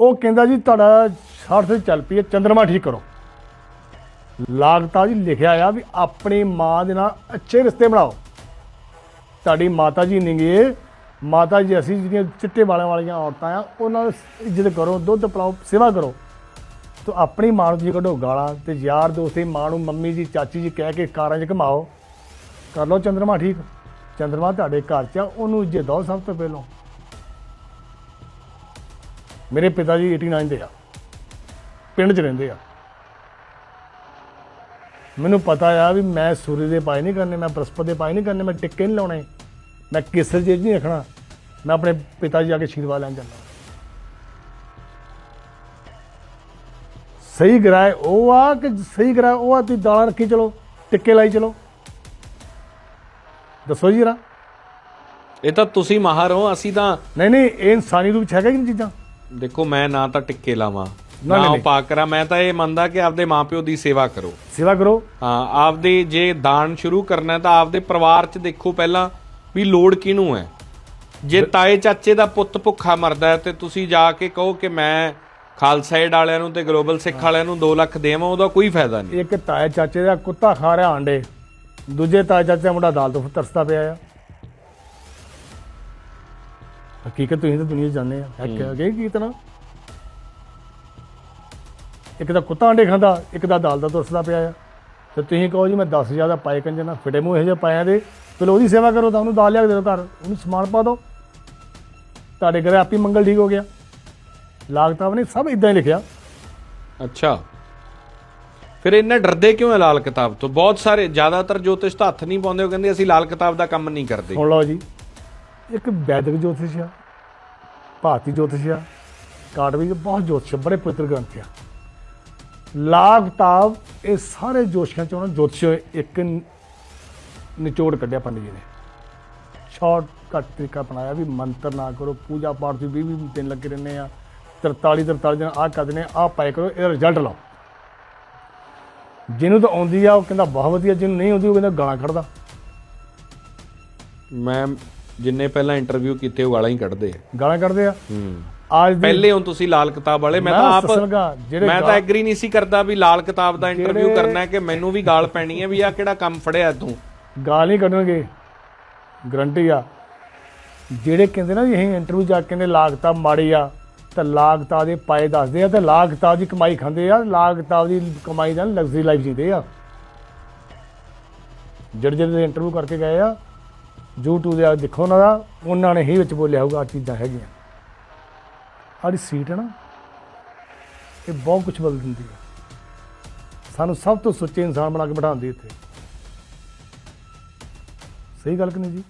ਉਹ ਕਹਿੰਦਾ ਜੀ, ਤੁਹਾਡਾ ਸ਼ਾਰਟ ਤੇ ਚੱਲ ਪਈ ਹੈ, ਚੰਦਰਮਾ ਠੀਕ ਕਰੋ। ਲਾਗਤਾ ਜੀ ਲਿਖਿਆ ਆ ਵੀ ਆਪਣੀ ਮਾਂ ਦੇ ਨਾਲ ਅੱਛੇ ਰਿਸ਼ਤੇ ਬਣਾਓ। ਤੁਹਾਡੀ ਮਾਤਾ ਜੀ ਨੇਗੇ ਮਾਤਾ ਜੀ, ਅਸੀਂ ਜਿਹੜੀਆਂ ਚਿੱਟੇ ਵਾਲਾਂ ਵਾਲੀਆਂ ਔਰਤਾਂ ਆ, ਉਹਨਾਂ ਨੂੰ ਇੱਜ਼ਤ ਕਰੋ, ਦੁੱਧ ਪਿਲਾਓ, ਸੇਵਾ ਕਰੋ। ਤੋ ਆਪਣੀ ਮਾਂ ਨੂੰ ਜੀ ਕੱਢੋ ਗਾਲਾਂ ਤੇ ਯਾਰ ਦੋਸਤੀ ਮਾਂ ਨੂੰ ਮੰਮੀ ਜੀ, ਚਾਚੀ ਜੀ ਕਹਿ ਕੇ ਕਾਰਾਂ 'ਚ ਘਮਾਓ। ਕਰ ਲਓ ਚੰਦਰਮਾ ਠੀਕ। ਚੰਦਰਮਾ ਤੁਹਾਡੇ ਘਰ 'ਚ ਆ, ਉਹਨੂੰ ਇੱਜ਼ਤ ਦਿਓ ਸਭ ਤੋਂ ਪਹਿਲਾਂ। ਮੇਰੇ ਪਿਤਾ ਜੀ 89 ਦੇ ਆ। ਪਿੰਡ 'ਚ ਰਹਿੰਦੇ ਆ। ਮੈਨੂੰ ਪਤਾ ਆ ਵੀ ਮੈਂ ਸੂਰਜ ਦੇ ਪਾਏ ਨਹੀਂ ਕਰਨੇ ਮੈਂ ਬ੍ਰਹਸਪਤੀ ਦੇ ਪਾਏ ਨਹੀਂ ਕਰਨੇ ਮੈਂ ਟਿੱਕੇ ਨਹੀਂ ਲਾਉਣੇ ਮੈਂ ਕਿਸੇ ਚੀਜ਼ ਨਹੀਂ ਰੱਖਣਾ ਮੈਂ ਆਪਣੇ ਪਿਤਾ ਜੀ ਆ ਕੇ ਆਸ਼ੀਰਵਾਦ ਲੈਣ ਜਾਂਦਾ। ਸਹੀ ਗਰਾਏ ਉਹ ਆ ਕਿ ਸਹੀ ਗਰਾਏ ਉਹ ਆ ਤੁਸੀਂ ਦਾਲਾਂ ਰੱਖੀ ਚਲੋ ਟਿੱਕੇ ਲਾਈ ਚਲੋ। ਦੱਸੋ ਜੀ ਜਰਾ। ਇਹ ਤਾਂ ਤੁਸੀਂ ਮਾਹਰ ਹੋ ਅਸੀਂ ਤਾਂ ਨਹੀਂ ਨਹੀਂ ਇਹ ਇਨਸਾਨੀ ਰੂਪ ਚ ਹੈਗਾ ਕਿ ਨਹੀਂ ਚੀਜ਼ਾਂ। ਦੇਖੋ ਮੈਂ ਨਾ ਤਾਂ ਟਿੱਕੇ ਲਾਵਾਂ ਨਾ, ਨਾ ਨਹੀਂ। ਉਪਾਕ ਕਰਾਂ। ਮੈਂ ਤਾਂ ਇਹ ਮੰਨਦਾ ਕਿ ਆਪਦੇ ਮਾਪਿਓ ਦੀ ਸੇਵਾ ਕਰੋ। ਸੇਵਾ ਕਰੋ। ਹਾਂ ਆਪਦੇ ਜੇ ਦਾਨ ਸ਼ੁਰੂ ਕਰਨਾ ਹੈ ਤਾਂ ਆਪਦੇ ਪਰਿਵਾਰ 'ਚ ਦੇਖੋ ਪਹਿਲਾਂ ਵੀ ਲੋੜ ਕਿਹਨੂੰ ਹੈ? ਜੇ ਤਾਏ ਚਾਚੇ ਦਾ ਪੁੱਤ ਭੁੱਖਾ ਮਰਦਾ ਹੈ ਤੇ ਤੁਸੀਂ ਜਾ ਕੇ ਕਹੋ ਕਿ ਮੈਂ ਖਾਲਸਾ ਏਡ ਵਾਲਿਆਂ ਨੂੰ ਤੇ ਗਲੋਬਲ ਸਿੱਖ ਵਾਲਿਆਂ ਨੂੰ 2 ਲੱਖ ਦੇਵਾਂ ਉਹਦਾ ਕੋਈ ਫਾਇਦਾ ਨਹੀਂ। ਇੱਕ ਤਾਏ ਚਾਚੇ ਦਾ ਕੁੱਤਾ ਖਾ ਰਿਹਾ ਆਂਡੇ ਦੂਜੇ ਤਾਏ ਚਾਚੇ ਦਾ ਮੁੰਡਾ ਦਾਲ ਤੋਂ ਤਰਸਦਾ ਪਿਆ ਆ। ਹਕੀਕਤ ਤੁਸੀਂ ਤਾਂ ਦੁਨੀਆ 'ਚ ਜਾਣਦੇ ਆ। ਹੈ। ਕਿ ਗਈ ਕੀ ਤਰ੍ਹਾਂ ਇੱਕ ਦਾ ਕੁੱਤਾ ਆਂਡੇ ਖਾਂਦਾ ਇੱਕ ਦਾ ਦਾਲ ਦਾ ਤਰਸਦਾ ਪਿਆ ਆ। ਤੇ ਤੁਸੀਂ ਕਹੋ ਜੀ ਮੈਂ 10000 ਦਾ ਪਾਏ ਕੰਜੇ ਨਾ ਫਿਟੇ ਮੂੰਹ ਇਹੋ ਜਿਹੇ ਪਾਇਆ ਦੇ। ਚਲੋ ਉਹਦੀ ਸੇਵਾ ਕਰੋ ਤਾਂ ਉਹਨੂੰ ਦਾਲ ਲਿਆ ਕੇ ਦੇ ਦਿਓ ਘਰ। ਉਹਨੂੰ ਸਮਾਨ ਪਾ ਦਿਓ। ਤੁਹਾਡੇ ਘਰੇ ਆਪੀ ਮੰਗਲ ਠੀਕ ਹੋ ਗਿਆ। ਲਾਗਤਾਂ ਨੇ ਸਭ ਇਦਾਂ ਹੀ ਲਿਖਿਆ। ਅੱਛਾ। ਫਿਰ ਇੰਨਾ ਡਰਦੇ ਕਿਉਂ ਹੈ ਲਾਲ ਕਿਤਾਬ ਤੋਂ? ਬਹੁਤ ਸਾਰੇ ਜ਼ਿਆਦਾਤਰ ਜੋਤਿਸ਼ ਤਾਂ ਹੱਥ ਨਹੀਂ ਪਾਉਂਦੇ ਉਹ ਕਹਿੰਦੇ ਅਸੀਂ ਲਾਲ ਕਿਤਾਬ ਦਾ ਕੰਮ ਨਹੀਂ ਕਰਦੇ। ਸੁਣ ਲਓ ਜੀ ਇੱਕ ਵੈਦਿਕ ਜੋਤਿਸ਼ ਆ ਭਾਰਤੀ ਜੋਤਿਸ਼ ਆ ਕਾਟਵੀ ਬਹੁਤ ਜੋਤਿਸ਼ ਆ, ਬੜੇ ਪਵਿੱਤਰ ਗ੍ਰੰਥ ਆ। ਲਾਗ ਇਹ ਸਾਰੇ ਜੋਸ਼ੀਆਂ ਚੋਂ ਨਾ ਜੋਤਿਸ਼ ਇੱਕ ਨਿਚੋੜ ਕੱਢਿਆ ਪੰਡਿਤ ਜੀ ਨੇ। ਸ਼ਾਰਟ ਕੱਟ ਤਰੀਕਾ ਬਣਾਇਆ ਵੀ ਮੰਤਰ ਨਾ ਕਰੋ ਪੂਜਾ ਪਾਠ ਦੀ 20 20 ਦਿਨ ਲੱਗੇ ਰਹਿੰਦੇ ਆ 43 43 ਦਿਨ ਆਹ ਕਰਦੇ ਨੇ ਆਹ ਪਾਏ ਕਰੋ ਇਹਦਾ ਰਿਜ਼ਲਟ ਲਓ। ਜਿਹਨੂੰ ਤਾਂ ਆਉਂਦੀ ਆ ਉਹ ਕਹਿੰਦਾ ਬਹੁਤ ਵਧੀਆ ਜਿਹਨੂੰ ਨਹੀਂ ਆਉਂਦੀ ਉਹ ਕਹਿੰਦਾ ਗਾਲਾਂ ਕੱਢਦਾ ਮੈਂ ਜਿੰਨੇ ਪਹਿਲਾਂ ਇੰਟਰਵਿਊ ਕੀਤੇ ਉਹ ਗਾਲਾਂ ਹੀ ਕੱਢਦੇ ਆ। ਗਾਲਾਂ ਕੱਢਦੇ ਆ। ਹੂੰ। ਅੱਜ ਦੀ ਪਹਿਲੇ ਹੁਣ ਤੁਸੀਂ ਲਾਲ ਕਿਤਾਬ ਵਾਲੇ ਮੈਂ ਤਾਂ ਆਪ ਮੈਂ ਤਾਂ ਐਗਰੀ ਨਹੀਂ ਸੀ ਕਰਦਾ ਵੀ ਲਾਲ ਕਿਤਾਬ ਦਾ ਇੰਟਰਵਿਊ ਕਰਨਾ ਹੈ ਕਿ ਮੈਨੂੰ ਵੀ ਗਾਲ ਪੈਣੀ ਹੈ ਵੀ ਆ ਕਿਹੜਾ ਕੰਮ ਫੜਿਆ ਤੂੰ? ਗਾਲ ਨਹੀਂ ਕੱਢਣਗੇ। ਗਰੰਟੀ ਆ। ਜਿਹੜੇ ਕਹਿੰਦੇ ਨਾ ਵੀ ਅਸੀਂ ਇੰਟਰਵਿਊ ਜਾ ਕੇ ਕਹਿੰਦੇ ਲਾਗਤਾ ਮਾੜੀ ਆ ਤਾਂ ਲਾਗਤਾ ਦੇ ਪਾਏ ਦੱਸਦੇ ਆ ਤੇ ਲਾਗਤਾ ਦੀ ਕਮਾਈ ਖਾਂਦੇ ਆ ਲਾਗਤਾ ਦੀ ਕਮਾਈ ਦਾ ਲਗਜ਼ਰੀ ਲਾਈਫ ਜੀਂਦੇ ਆ। ਜਿਹੜੇ ਜਿਹੜੇ ਇੰਟਰਵਿਊ ਕਰਕੇ ਗਏ ਆ YouTube ਦੇ ਆ, ਦੇਖੋ ਉਹਨਾਂ ਦਾ, ਉਹਨਾਂ ਨੇ ਹੀ ਵਿੱਚ ਬੋਲਿਆ ਹੋਊਗਾ, ਆਹ ਚੀਜ਼ਾਂ ਹੈਗੀਆਂ। ਆੜੀ ਸੀਟ ਹੈ ਨਾ, ਇਹ ਬਹੁਤ ਕੁਝ ਬਦਲ ਦਿੰਦੀ ਹੈ। ਸਾਨੂੰ ਸਭ ਤੋਂ ਸੁੱਚੇ ਇਨਸਾਨ ਬਣਾ ਕੇ ਬਿਠਾਉਂਦੀ ਇੱਥੇ। ਸਹੀ ਗੱਲ ਕਿ ਨਹੀਂ ਜੀ?